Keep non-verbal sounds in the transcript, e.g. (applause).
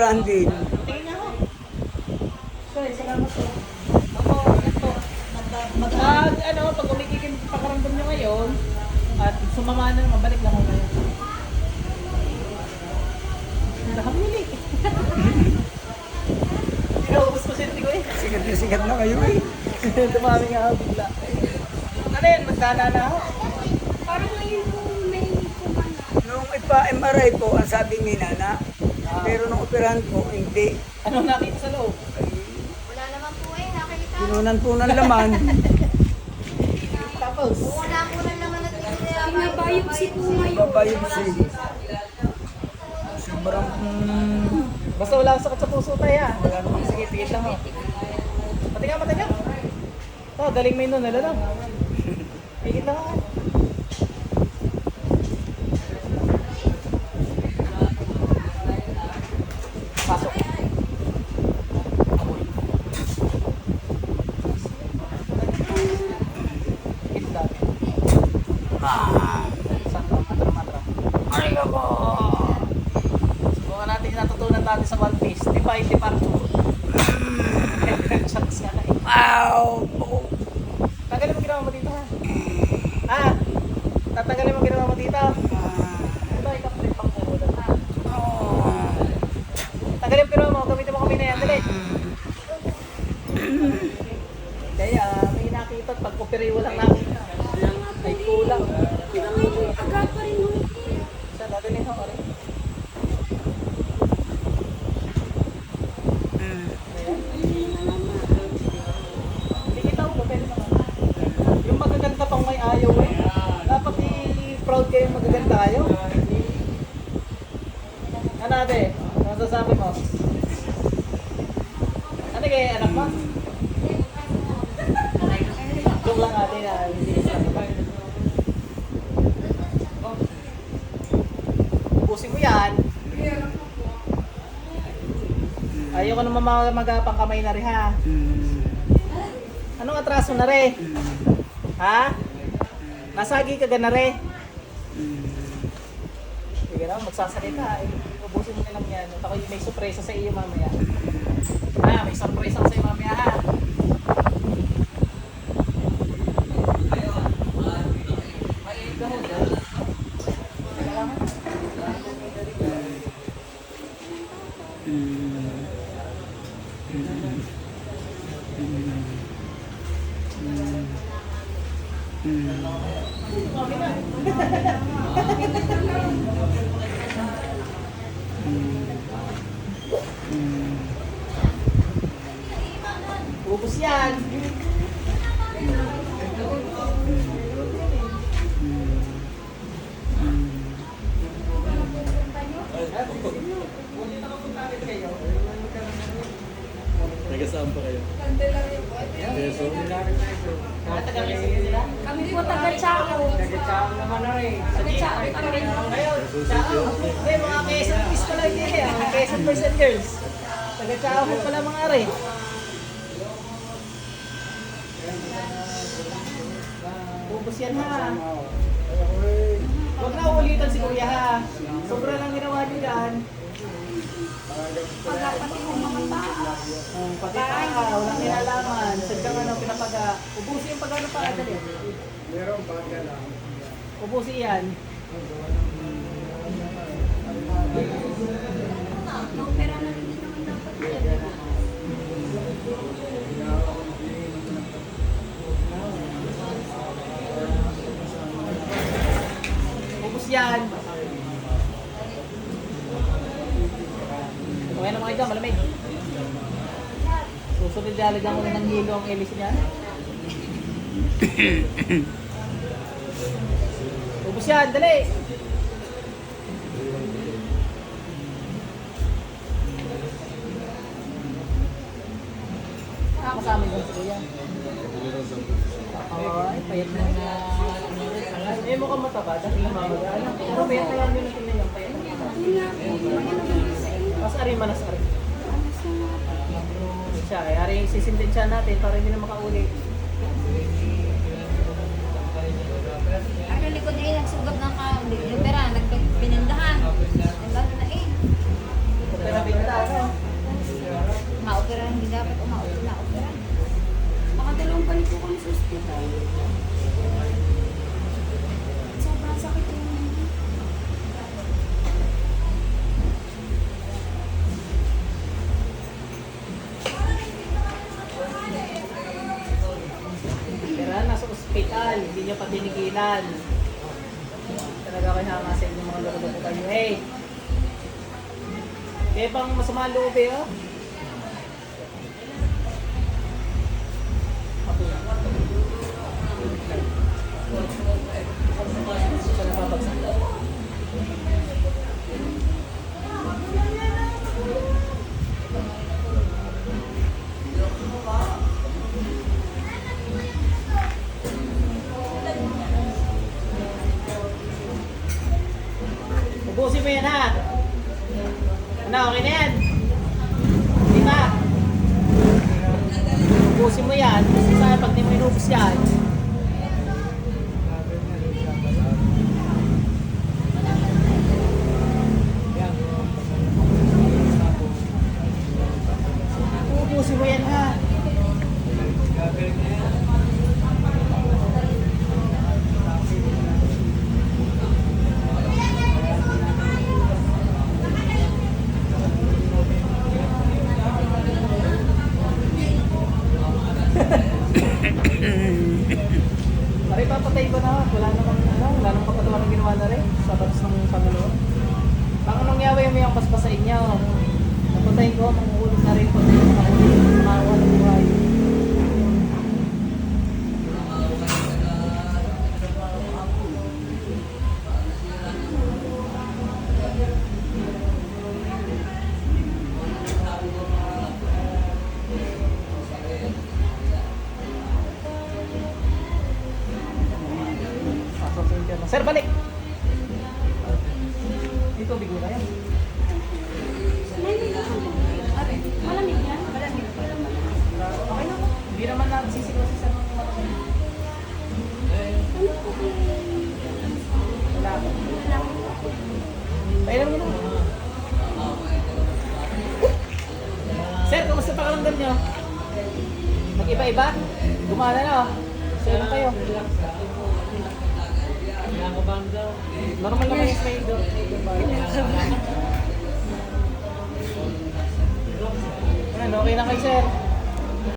operahan din. Tingin niya ako. Sorry, salamat po. Ako, ito. Mag, ano, pag umikikip pakaramdam nyo ngayon, at sumama na naman, balik lang ako ngayon. Nakamili. Pinaubos (laughs) ko siya, hindi ko eh. Sikat na sikat na kayo eh. (laughs) Dumami nga ako bigla. Ano yun, magdana na ako. Parang ngayon po may kumana. Nung ipa-MRI po, ang sabi ni Nana, pero nung operahan po, hindi. Ano nakita sa loob? Wala naman po eh, nakita. Kinunan po ng laman. Tapos, Wala po na naman at Pinabiopsy po ngayon. Babayopsy. Sobrang, mm, basta wala sakit sa puso tayo ha. Wala namang sige, tigil lang mo. Pati nga, pati nga. Ito, galing mo yun nun, alam. Tigil lang ako. Pasok. Ito dami. ah, Saan to? Matra, matra. ay ako. Subukan natin yung natutunan natin sa One Piece. Di ba, hindi parkour. Shucks nga na eh. Wow! Tagalin mo ginawa mo dito ha. Ah, tatagalin mo ginawa mo dito. Ito ay kapatid pang kukulan ha. Oh. Tagalin pero mo, gamitin mo kami na yan. Dali. Kaya may nakita at pag-operiwa lang nakita. Ay kulang. Hanggang ngayon, aga pa rin nung Sa dadalhin ko rin. Mm. Hindi kita ko, pero naman. Yung magaganda pang may ayaw eh. Dapat i-proud kayo magaganda kayo. Ano ate? Ano masasabi mo? Ano kay anak mo? Joke lang ate na hindi Ubusin mo yan. Ayoko naman magapang kamay na rin ha. Anong atraso na re? Ha? Nasagi ka na re? Sige na, magsasalita. Eh, ubusin mo na lang yan. At ako may sorpresa sa iyo mamaya. Ha, may sorpresa sa iyo mamaya ha. Ubus yan. Nagasaan pa kayo? Peso. Matagal na sila. Kami po taga-Chao. Taga-Chao pa rin. Ngayon, Chao. Eh, mga Quezon Boys pala yun eh. Mga Quezon Boys and Girls. Taga-Chao po pala mga are. Ubus yan ha. Huwag na ulitan si Kuya ha. Sobra lang ginawa niyo yan. Pagkapati ko mga tao. Um, pati pa, walang kinalaman. Sadyang ano, pinapaga. Ubusin yung pag-ano pa, dali. Ubusin yan. Opera na rin naman dapat yan. Ubus yan. Susunod lalagyan ko rin ng hilo ang elis niya. (laughs) Ubus yan, dali! Ah, kasama yung si Kuya. Ay, payat mo na. Eh, mukhang mataba. Dahil mamaga. Ano, pero payat na yan yung payat. Po, ano naman sa iyo. Mas ari manas ari. Siya, kaya ari sisindin siya natin para hindi na makaulit. Ano likod eh, nagsugap ng ka, opera, nagpinindahan. Ang lalo na eh. Pero binta, ano? Ma-opera, hindi dapat uma-opera. Na-opera. Makadalawang balik po kami sa ospital. Sobrang sakit yung nyo pa tinigilan. Talaga kayo hanga sa inyong mga po kayo. Hey! Kaya bang masama loob eh, oh? Mo yan ha. Ano, okay na yan? Di ba? Ubusin mo yan. Kasi sa pag di mo inubos yan, ubusin mo yan ha. Pare, papatay ko na. Wala namang, ano, wala namang kapatawa ng ginawa na rin. Sa batas ng Panginoon. Baka nung yawa yung may ang paspas sa inyo. Napatayin ko, manguulog na rin po. Makawa ng Sir, balik! Ito, bigo na yan. Malamig yan. Okay na po. Hindi naman nagsisigaw si Sir ng maraming. Wala po. Pailan mo na. Sir, kumusta pakiramdam nyo? Mag-iba-iba? Gumana na oh. Sir, ano kayo? Normal naman yung smile doon. Ano, okay na kayo, sir?